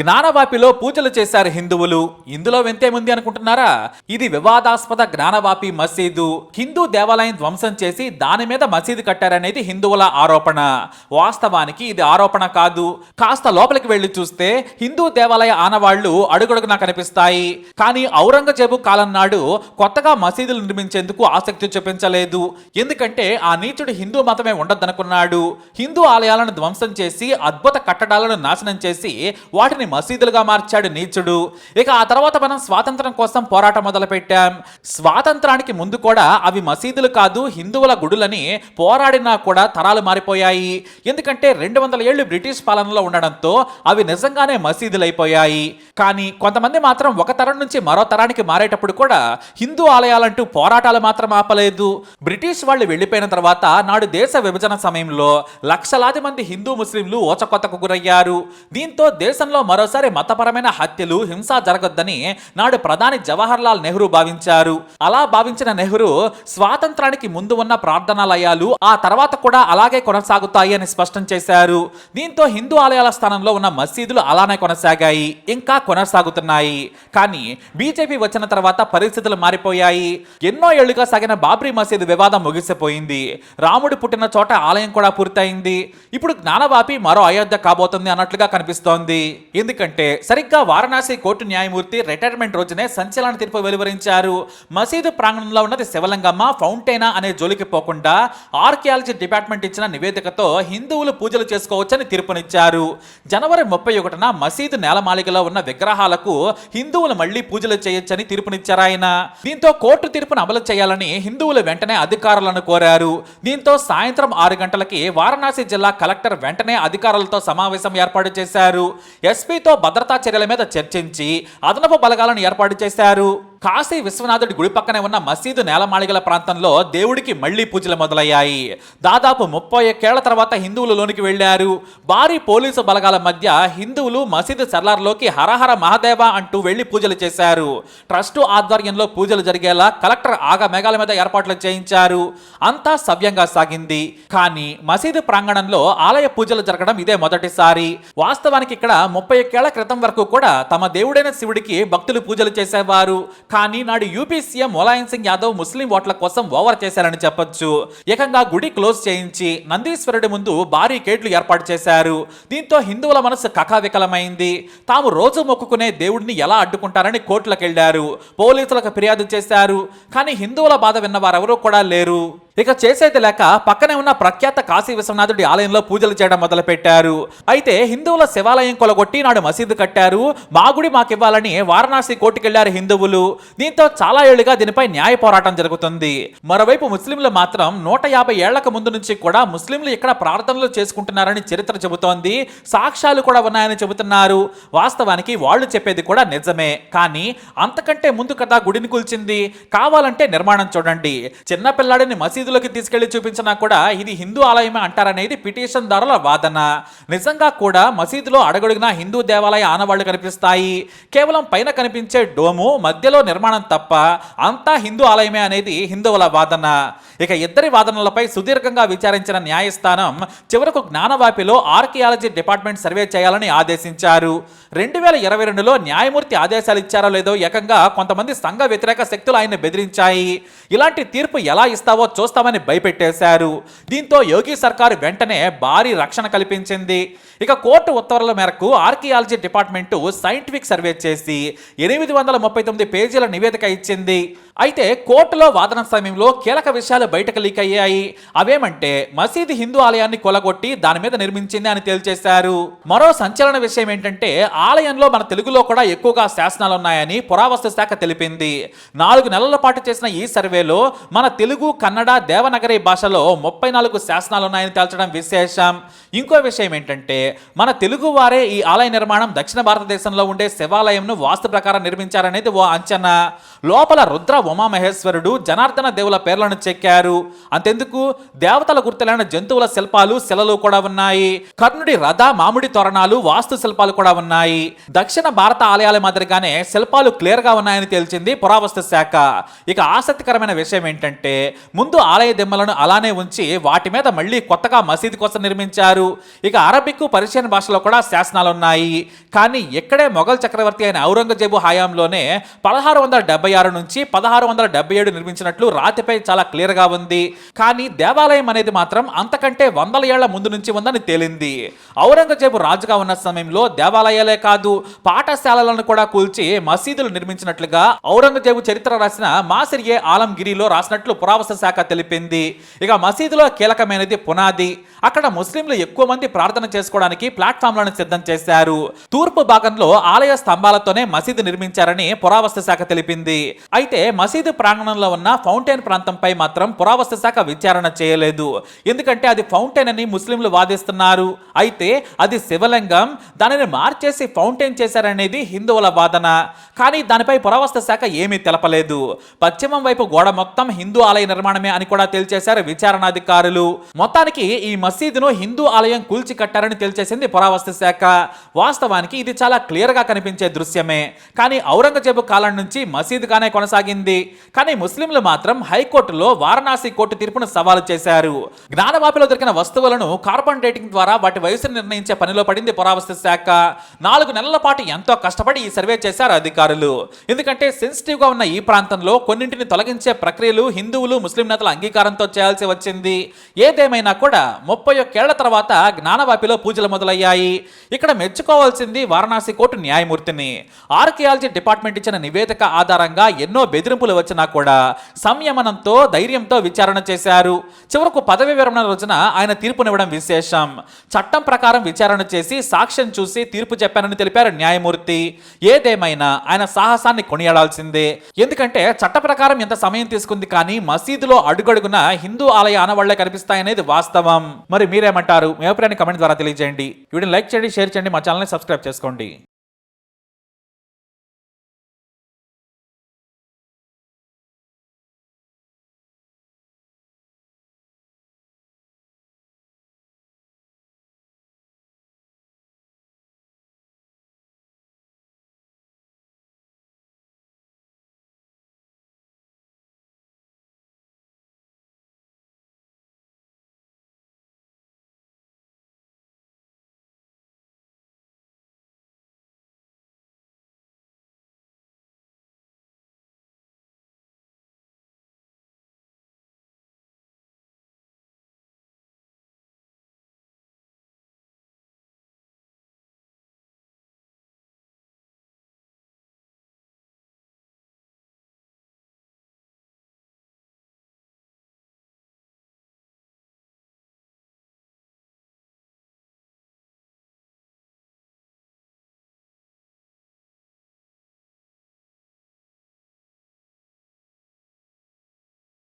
జ్ఞానవాపిలో పూజలు చేశారు హిందువులు. ఇందులో వింతేముంది అనుకుంటున్నారా? ఇది వివాదాస్పద జ్ఞానవాపి మసీదు. హిందూ దేవాలయం ధ్వంసం చేసి దాని మీద మసీదు కట్టారనేది హిందువుల ఆరోపణ. వాస్తవానికి ఇది ఆరోపణ కాదు. కాస్త లోపలికి వెళ్ళి చూస్తే హిందూ దేవాలయ ఆనవాళ్ళు అడుగడుగునా కనిపిస్తాయి. కానీ ఔరంగజేబు కాలం నాడు కొత్తగా మసీదులు నిర్మించేందుకు ఆసక్తి చూపించలేదు. ఎందుకంటే ఆ నీచుడు హిందూ మతమే ఉండొద్దనుకున్నాడు. హిందూ ఆలయాలను ధ్వంసం చేసి అద్భుత కట్టడాలను నాశనం చేసి వాటిని మసీదులుగా మార్చాడు నీచుడు. ఇక ఆ తర్వాత మనం స్వాతంత్రం కోసం పోరాటం మొదలుపెట్టాం. స్వాతంత్రానికి ముందు కూడా అవి మసీదులు కాదు హిందువుల గుడులని పోరాడినా కూడా తరాలు మారిపోయాయి. ఎందుకంటే రెండు వందల ఏళ్ళు బ్రిటిష్ పాలనలో ఉండడంతో అవి నిజంగానే మసీదులైపోయాయి. కానీ కొంతమంది మాత్రం ఒక తరం నుంచి మరో తరానికి మారేటప్పుడు కూడా హిందూ ఆలయాలంటూ పోరాటాలు మాత్రం ఆపలేదు. బ్రిటిష్ వాళ్ళు వెళ్ళిపోయిన తర్వాత నాడు దేశ విభజన సమయంలో లక్షలాది మంది హిందూ ముస్లింలు ఓచకొత్తకు గురయ్యారు. దీంతో దేశంలో మరోసారి మతపరమైన హత్యలు హింస జరగొద్దని నాడు ప్రధాని జవహర్ లాల్ నెహ్రూ భావించారు. అలా భావించిన నెహ్రూ స్వాతంత్రానికి ముందు ఉన్న ప్రార్థనాలయాలు ఆ తర్వాత కూడా అలాగే కొనసాగుతాయి అని స్పష్టం చేశారు. దీంతో హిందూ ఆలయాల స్థానంలో ఉన్న మసీదులు అలానే కొనసాగాయి. ఇంకా కొనసాగుతున్నాయి. కానీ బీజేపీ వచ్చిన తర్వాత పరిస్థితులు మారిపోయాయి. ఎన్నో ఏళ్ళుగా సాగిన బాబ్రీ మసీదు వివాదం ముగిసిపోయింది. రాముడు పుట్టిన చోట ఆలయం కూడా పూర్తయింది. ఇప్పుడు జ్ఞానవాపి మరో అయోధ్య కాబోతుంది అన్నట్లుగా కనిపిస్తోంది. ఎందుకంటే సరిగ్గా వారణాసి కోర్టు న్యాయమూర్తి రిటైర్మెంట్ రోజునే సంచలన తీర్పు వెలువరించారు. మసీదు ప్రాంగణంలో ఉన్నది శివలింగమ్మ ఫౌంటైనా అనే జోలికి పోకుండా ఆర్కియాలజీ డిపార్ట్మెంట్ ఇచ్చిన నివేదికతో హిందువులు పూజలు చేసుకోవచ్చని తీర్పునిచ్చారు. జనవరి ముప్పై ఒకటిన మసీదు నేలమాలికలో ఉన్న విగ్రహాలకు హిందువులు మళ్ళీ పూజలు చేయొచ్చని తీర్పునిచ్చారు ఆయన? దీంతో కోర్టు తీర్పును అమలు చేయాలని హిందువులు వెంటనే అధికారులను కోరారు. దీంతో సాయంత్రం ఆరు గంటలకి వారణాసి జిల్లా కలెక్టర్ వెంటనే అధికారులతో సమావేశం ఏర్పాటు చేశారు. ఎస్పీతో భద్రతా చర్యల మీద చర్చించి అదనపు బలగాలను ఏర్పాటు చేశారు. కాశీ విశ్వనాథుడి గుడి పక్కనే ఉన్న మసీదు నేలమాళిగల ప్రాంతంలో దేవుడికి మళ్ళీ పూజలు మొదలయ్యాయి. దాదాపు ముప్పై ఒక్కేళ్ళ తర్వాత హిందువులు లోనికి వెళ్ళారు భారీ పోలీసు బలగాల మధ్య హిందువులు మసీదు సర్లార్లోకి హరహర మహాదేవ అంటూ వెళ్ళి పూజలు చేశారు. ట్రస్టు ఆధ్వర్యంలో పూజలు జరిగేలా కలెక్టర్ ఆగ మేఘాల మీద ఏర్పాట్లు చేయించారు. అంతా సవ్యంగా సాగింది. కానీ మసీదు ప్రాంగణంలో ఆలయ పూజలు జరగడం ఇదే మొదటిసారి. వాస్తవానికి ఇక్కడ ముప్పై ఒక్కేళ్ళ క్రితం వరకు కూడా తమ దేవుడైన శివుడికి భక్తులు పూజలు చేసేవారు. కానీ నాడు యూపీ సీఎం ములాయం సింగ్ యాదవ్ ముస్లిం ఓట్ల కోసం ఓవర్ చేశారని చెప్పొచ్చు. ఏకంగా గుడి క్లోజ్ చేయించి నందీశ్వరుడి ముందు భారీ కేట్లు ఏర్పాటు చేశారు. దీంతో హిందువుల మనసు కకావికలమైంది. తాము రోజు మొక్కుకునే దేవుడిని ఎలా అడ్డుకుంటారని కోర్టులకు వెళ్ళారు పోలీసులకు ఫిర్యాదు చేశారు. కానీ హిందువుల బాధ విన్న వారెవరూ కూడా లేరు. ఇక చేసేది లేక పక్కనే ఉన్న ప్రఖ్యాత కాశీ విశ్వనాథుడి ఆలయంలో పూజలు చేయడం మొదలుపెట్టారు. అయితే హిందువుల శివాలయం కొలగొట్టి నాడు మసీదు కట్టారు. మా గుడి మాకివ్వాలని వారణాసి కోర్టుకెళ్ళారు హిందువులు. దీంతో చాలా ఏళ్ళుగా దీనిపై న్యాయ పోరాటం జరుగుతుంది. మరోవైపు ముస్లింలు మాత్రం నూట యాభై ఏళ్ళకు ముందు నుంచి కూడా ముస్లింలు ఇక్కడ ప్రార్థనలు చేసుకుంటున్నారని చరిత్ర చెబుతోంది. సాక్ష్యాలు కూడా ఉన్నాయని చెబుతున్నారు. వాస్తవానికి వాళ్ళు చెప్పేది కూడా నిజమే. కానీ అంతకంటే ముందు కదా గుడిని కూల్చింది. కావాలంటే నిర్మాణం చూడండి. చిన్నపిల్లాడిని మసీదు మసీదులోకి తీసుకెళ్ళి చూపించినా కూడా ఇది హిందూ ఆలయమే అంటారనేది పిటిషన్ దారుల వాదన. నిజంగా కూడా మసీదులో అడగడుగునా హిందూ దేవాలయ ఆనవాళ్ళు కనిపిస్తాయి. కేవలం పైన కనిపించే డోము మధ్యలో నిర్మాణం తప్ప అంతా హిందూ ఆలయమే అనేది హిందువుల వాదన. ఇక ఇద్దరి వాదనలపై సుదీర్ఘంగా విచారించిన న్యాయస్థానం చివరకు జ్ఞానవాపిలో ఆర్కియాలజీ డిపార్ట్మెంట్ సర్వే చేయాలని ఆదేశించారు. రెండు వేల ఇరవై రెండులో న్యాయమూర్తి ఆదేశాలు ఇచ్చారో లేదో ఏకంగా కొంతమంది సంఘ వ్యతిరేక శక్తులు ఆయన బెదిరించాయి. ఇలాంటి తీర్పు ఎలా ఇస్తావో చూస్తామని భయపెట్టేశారు. దీంతో యోగి సర్కారు వెంటనే భారీ రక్షణ కల్పించింది. ఇక కోర్టు ఉత్తర్వుల మేరకు ఆర్కియాలజీ డిపార్ట్మెంటు సైంటిఫిక్ సర్వే చేసి ఎనిమిది వందల ముప్పై తొమ్మిది పేజీల నివేదిక ఇచ్చింది. అయితే కోర్టులో వాదన సమయంలో కీలక విషయాలు బయటకు లీక్ అయ్యాయి. అవేమంటే మసీదు హిందూ ఆలయాన్ని కొలగొట్టి దాని మీద నిర్మించింది అని తేల్చేశారు. మరో సంచలన విషయం ఏంటంటే ఆలయంలో మన తెలుగులో కూడా ఎక్కువగా శాసనాలు ఉన్నాయని పురావస్తు శాఖ తెలిపింది. నాలుగు నెలల పాటు చేసిన ఈ సర్వేలో మన తెలుగు కన్నడ దేవనగరి భాషలో ముప్పై నాలుగు శాసనాలు ఉన్నాయని తేల్చడం విశేషం. ఇంకో విషయం ఏంటంటే మన తెలుగు వారే ఈ ఆలయ నిర్మాణం దక్షిణ భారతదేశంలో ఉండే శివాలయంను వాస్తు ప్రకారం నిర్మించారనేది ఓ అంచనా. లోపల రుద్ర ఉమామహేశ్వరుడు జనార్దన దేవుల పేర్లను చెక్కారు. అంతెందుకు? దేవతల గుర్తులైన జంతువుల శిల్పాలు శిలలు కూడా ఉన్నాయి. కర్ణుడి రథ మామిడి తోరణాలు వాస్తు శిల్పాలు కూడా ఉన్నాయి. దక్షిణ భారత ఆలయాల మాదిరిగానే శిల్పాలు క్లియర్గా ఉన్నాయని తేల్చింది పురావస్తు శాఖ. ఇక ఆసక్తికరమైన విషయం ఏంటంటే ముందు ఆలయ దిమ్మలను అలానే ఉంచి వాటి మీద మళ్ళీ కొత్తగా మసీదు కోసం నిర్మించారు. ఇక అరబిక్ పర్షియన్ భాషలో కూడా శాసనాలు ఉన్నాయి కానీ ఇక్కడే మొఘల్ చక్రవర్తి అయిన ఔరంగజేబు హయాంలోనే పదహారు వందల డెబ్బై ఆరు నుంచి పదహారు వందల డెబ్బై ఏడు నిర్మించినట్లు రాతిపై చాలా క్లియర్గా ఉంది. కానీ దేవాలయం అనేది మాత్రం అంతకంటే వందల ఏళ్ళ ముందు నుంచి ఉందని తేలింది. ఔరంగజేబు రాజుగా ఉన్న సమయంలో దేవాలయాలే కాదు పాఠశాలలను కూడా కూల్చి మసీదులు నిర్మించినట్లుగా ఔరంగజేబు చరిత్ర రాసిన మాసిరియే ఆలంగిరిలో రాసినట్లు పురావస్తు శాఖ తెలిపింది. ఇక మసీదులో కీలకమైనది పునాది. అక్కడ ముస్లింలు ఎక్కువ మంది ప్రార్థన చేసుకోవడానికి ప్లాట్ఫామ్లను సిద్ధం చేశారు. తూర్పు భాగంలో ఆలయ స్తంభాలతోనే మసీదు నిర్మించారని పురావస్తు శాఖ తెలిపింది. అయితే మసీదు ప్రాంగణంలో ఉన్న ఫౌంటైన్ ప్రాంతంపై మాత్రం పురావస్తు శాఖ విచారణ చేయలేదు. ఎందుకంటే అది ఫౌంటైన్ అని ముస్లింలు వాదిస్తున్నారు. అయితే అది శివలింగం దానిని మార్చేసి ఫౌంటైన్ చేశారనేది హిందువుల వాదన. కానీ దానిపై పురావస్తు శాఖ ఏమీ తెలపలేదు. పశ్చిమం వైపు గోడ మొత్తం హిందూ ఆలయ నిర్మాణమే అని కూడా తేల్చేశారు విచారణాధికారులు. మొత్తానికి ఈ మసీదును హిందూ ఆలయం కూల్చి కట్టారని తేల్చేసింది పురావస్తు శాఖ. వాస్తవానికి ఇది చాలా క్లియర్గా కనిపించే దృశ్యమే. కానీ ఔరంగజేబు కాలం నుంచి మసీదు మసీదుగానే కొనసాగింది. కానీ ముస్లింలు మాత్రం హైకోర్టులో వారణాసి కోర్టు తీర్పును సవాలు చేశారు. జ్ఞానవాపిలో దొరికిన వస్తువులను కార్బన్ డేటింగ్ ద్వారా వాటి వయసును నిర్ణయించే పనిలో పడింది పురావస్తు శాఖ. నాలుగు నెలల పాటు ఎంతో కష్టపడి ఈ సర్వే చేశారు అధికారులు. ఎందుకంటే సెన్సిటివ్గా ఉన్న ఈ ప్రాంతంలో కొన్నింటిని తొలగించే ప్రక్రియలు హిందువులు ముస్లిం నేతల అంగీకారంతో చేయాల్సి వచ్చింది. ఏదేమైనా కూడా ముప్పై ఒక్కేళ్ళ తర్వాత జ్ఞానవాపిలో పూజలు మొదలయ్యాయి. ఇక్కడ మెచ్చుకోవాల్సింది వారణాసి కోర్టు న్యాయమూర్తిని. ఆర్కియాలజీ డిపార్ట్మెంట్ ఇచ్చిన నివేదిక ఆధారంగా ఎన్నో బెదిరింపులు వచ్చినా కూడా సంయమనంతో ధైర్యంతో విచారణ చేశారు. చివరకు పదవి విరమణ రోజున ఆయన తీర్పునివ్వడం విశేషం. చట్టం ప్రకారం విచారణ చేసి సాక్ష్యం చూసి తీర్పు చెప్పానని తెలిపారు న్యాయమూర్తి. ఏదేమైనా ఆయన సాహసాన్ని కొనియాడాల్సిందే. ఎందుకంటే చట్ట ప్రకారం ఎంత సమయం తీసుకుంది కానీ మసీదులో అడుగడుగున హిందూ ఆలయ ఆనవాళ్ళే కనిపిస్తాయనేది వాస్తవం. మరి మీరేమంటారు? మీ అభిప్రాయాన్ని కమెంట్ ద్వారా తెలియజేయండి. వీడిని లైక్ చేయండి షేర్ చేయండి మా ఛానల్ని సబ్స్క్రైబ్ చేసుకోండి.